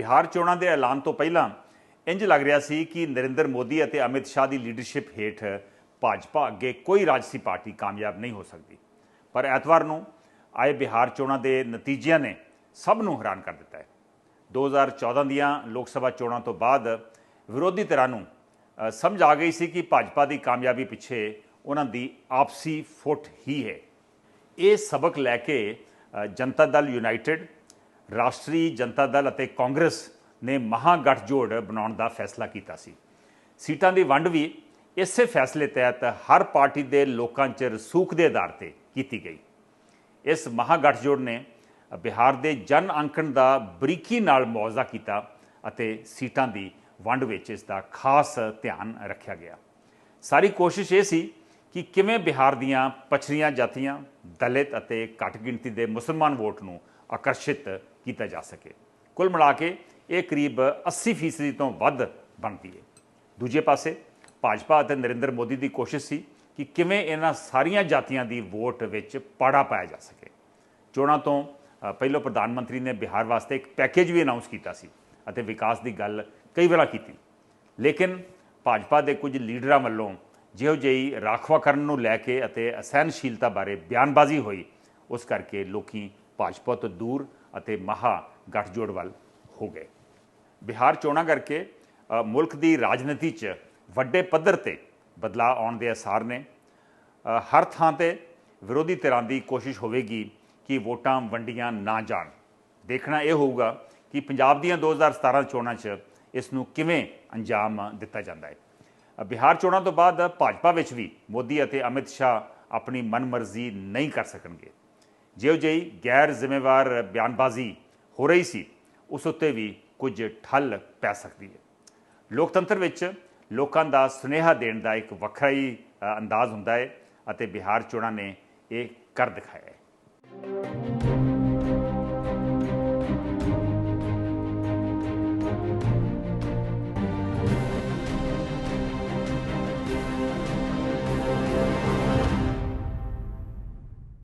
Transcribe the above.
ਬਿਹਾਰ ਚੋਣਾਂ ਦੇ ਐਲਾਨ ਤੋਂ ਪਹਿਲਾਂ ਇੰਜ ਲੱਗ ਰਿਹਾ ਸੀ ਕਿ ਨਰਿੰਦਰ ਮੋਦੀ ਅਤੇ ਅਮਿਤ ਸ਼ਾਹ ਦੀ ਲੀਡਰਸ਼ਿਪ ਹੇਠ ਭਾਜਪਾ ਅੱਗੇ ਕੋਈ ਰਾਜਸੀ ਪਾਰਟੀ ਕਾਮਯਾਬ ਨਹੀਂ ਹੋ ਸਕਦੀ। ਪਰ ਐਤਵਾਰ ਨੂੰ ਆਏ ਬਿਹਾਰ ਚੋਣਾਂ ਦੇ ਨਤੀਜਿਆਂ ਨੇ ਸਭ ਨੂੰ ਹੈਰਾਨ ਕਰ ਦਿੱਤਾ ਹੈ। 2014 ਦੀਆਂ ਲੋਕ ਸਭਾ ਚੋਣਾਂ ਤੋਂ ਬਾਅਦ ਵਿਰੋਧੀ ਧਿਰਾਂ ਨੂੰ ਸਮਝ ਆ ਗਈ ਸੀ ਕਿ ਭਾਜਪਾ ਦੀ ਕਾਮਯਾਬੀ ਪਿੱਛੇ ਉਹਨਾਂ ਦੀ ਆਪਸੀ ਫੁੱਟ ਹੀ ਹੈ। ਇਹ ਸਬਕ ਲੈ ਕੇ ਜਨਤਾ ਦਲ ਯੂਨਾਈਟਿਡ ਰਾਸ਼ਟਰੀ ਜਨਤਾ ਦਲ ਅਤੇ ਕਾਂਗਰਸ ਨੇ ਮਹਾ ਗੱਠਜੋੜ ਬਣਾਉਣ ਦਾ ਫੈਸਲਾ ਕੀਤਾ ਸੀ। ਸੀਟਾਂ ਦੀ ਵੰਡ ਵੀ ਇਸੇ ਫੈਸਲੇ ਤਹਿਤ ਹਰ ਪਾਰਟੀ ਦੇ ਲੋਕਾਂ 'ਚ ਰਸੂਖ ਦੇ ਆਧਾਰ ਤੇ ਕੀਤੀ ਗਈ। ਇਸ ਮਹਾ ਗੱਠਜੋੜ ਨੇ ਬਿਹਾਰ ਦੇ ਜਨ ਅੰਕਣ ਦਾ ਬਰੀਕੀ ਨਾਲ ਮੁਆਵਜ਼ਾ ਕੀਤਾ ਅਤੇ ਸੀਟਾਂ ਦੀ ਵੰਡ ਵਿੱਚ ਇਸ ਦਾ ਖਾਸ ਧਿਆਨ ਰੱਖਿਆ ਗਿਆ। ਸਾਰੀ ਕੋਸ਼ਿਸ਼ ਇਹ ਸੀ ਕਿ ਕਿਵੇਂ ਬਿਹਾਰ ਦੀਆਂ ਪਛੜੀਆਂ ਜਾਤੀਆਂ, ਦਲਿਤ ਅਤੇ ਘੱਟ ਗਿਣਤੀ ਦੇ ਮੁਸਲਮਾਨ ਵੋਟ ਨੂੰ ਆਕਰਸ਼ਿਤ ਕੀਤਾ ਜਾ ਸਕੇ। ਕੁੱਲ ਮਿਲਾ ਕੇ ਇਹ ਕਰੀਬ 80% ਤੋਂ ਵੱਧ ਬਣਦੀ ਹੈ ਦੂਜੇ ਪਾਸੇ ਭਾਜਪਾ ਅਤੇ ਨਰਿੰਦਰ ਮੋਦੀ ਦੀ ਕੋਸ਼ਿਸ਼ ਸੀ ਕਿ ਕਿਵੇਂ ਇਹਨਾਂ ਸਾਰੀਆਂ ਜਾਤੀਆਂ ਦੀ ਵੋਟ ਵਿੱਚ ਪਾੜਾ ਪਾਇਆ ਜਾ ਸਕੇ। ਚੋਣਾਂ ਤੋਂ ਅ, ਪਹਿਲੋਂ ਪ੍ਰਧਾਨ ਮੰਤਰੀ ਨੇ ਬਿਹਾਰ ਵਾਸਤੇ ਇੱਕ ਪੈਕੇਜ ਵੀ ਅਨਾਉਂਸ ਕੀਤਾ ਸੀ ਅਤੇ ਵਿਕਾਸ ਦੀ ਗੱਲ ਕਈ ਵਾਰ ਕੀਤੀ। ਲੇਕਿਨ ਭਾਜਪਾ ਦੇ ਕੁਝ ਲੀਡਰਾਂ ਵੱਲੋਂ ਜਿਹੋ ਜਿਹੀ ਰਾਖਵਾ ਕਰਨ ਨੂੰ ਲੈ ਕੇ ਅਤੇ ਅਸਹਿਣਸ਼ੀਲਤਾ ਬਾਰੇ ਬਿਆਨਬਾਜ਼ੀ ਹੋਈ ਉਸ ਕਰਕੇ ਲੋਕੀ ਭਾਜਪਾ ਤੋਂ ਦੂਰ ਅਤੇ ਮਹਾ ਗੱਠਜੋੜ ਵੱਲ ਹੋ ਗਏ। ਬਿਹਾਰ ਚੋਣਾਂ ਕਰਕੇ ਮੁਲਕ ਦੀ ਰਾਜਨੀਤੀ 'ਚ ਵੱਡੇ ਪੱਧਰ ਤੇ ਬਦਲਾਅ ਆਉਣ ਦੇ ਅਸਾਰ ਨੇ। ਹਰ ਥਾਂ ਤੇ ਵਿਰੋਧੀ ਧਿਰਾਂ ਦੀ ਕੋਸ਼ਿਸ਼ ਹੋਵੇਗੀ ਕਿ ਵੋਟਾਂ ਵੰਡੀਆਂ ਨਾ ਜਾਣ। ਦੇਖਣਾ ਇਹ ਹੋਊਗਾ ਕਿ ਪੰਜਾਬ ਦੀਆਂ 2017 ਚੋਣਾਂ 'ਚ ਇਸ ਨੂੰ ਕਿਵੇਂ ਅੰਜਾਮ ਦਿੱਤਾ ਜਾਂਦਾ ਹੈ। ਬਿਹਾਰ ਚੋਣਾਂ ਤੋਂ ਬਾਅਦ ਭਾਜਪਾ ਵਿੱਚ ਵੀ ਮੋਦੀ ਅਤੇ ਅਮਿਤ ਸ਼ਾਹ ਆਪਣੀ ਮਨਮਰਜ਼ੀ ਨਹੀਂ ਕਰ ਸਕਣਗੇ। ਜਿਹੋ ਜਿਹੀ ਗੈਰ ਜ਼ਿੰਮੇਵਾਰ ਬਿਆਨਬਾਜ਼ੀ ਹੋ ਰਹੀ ਸੀ, ਉਸ ਉੱਤੇ ਵੀ ਕੁਝ ਠੱਲ ਪੈ ਸਕਦੀ ਹੈ। ਲੋਕਤੰਤਰ ਵਿੱਚ ਲੋਕਾਂ ਦਾ ਸੁਨੇਹਾ ਦੇਣ ਦਾ ਇੱਕ ਵੱਖਰਾ ਹੀ ਅੰਦਾਜ਼ ਹੁੰਦਾ ਹੈ ਅਤੇ ਬਿਹਾਰ ਚੋਣਾਂ ਨੇ ਇਹ ਕਰ ਦਿਖਾਇਆ ਹੈ।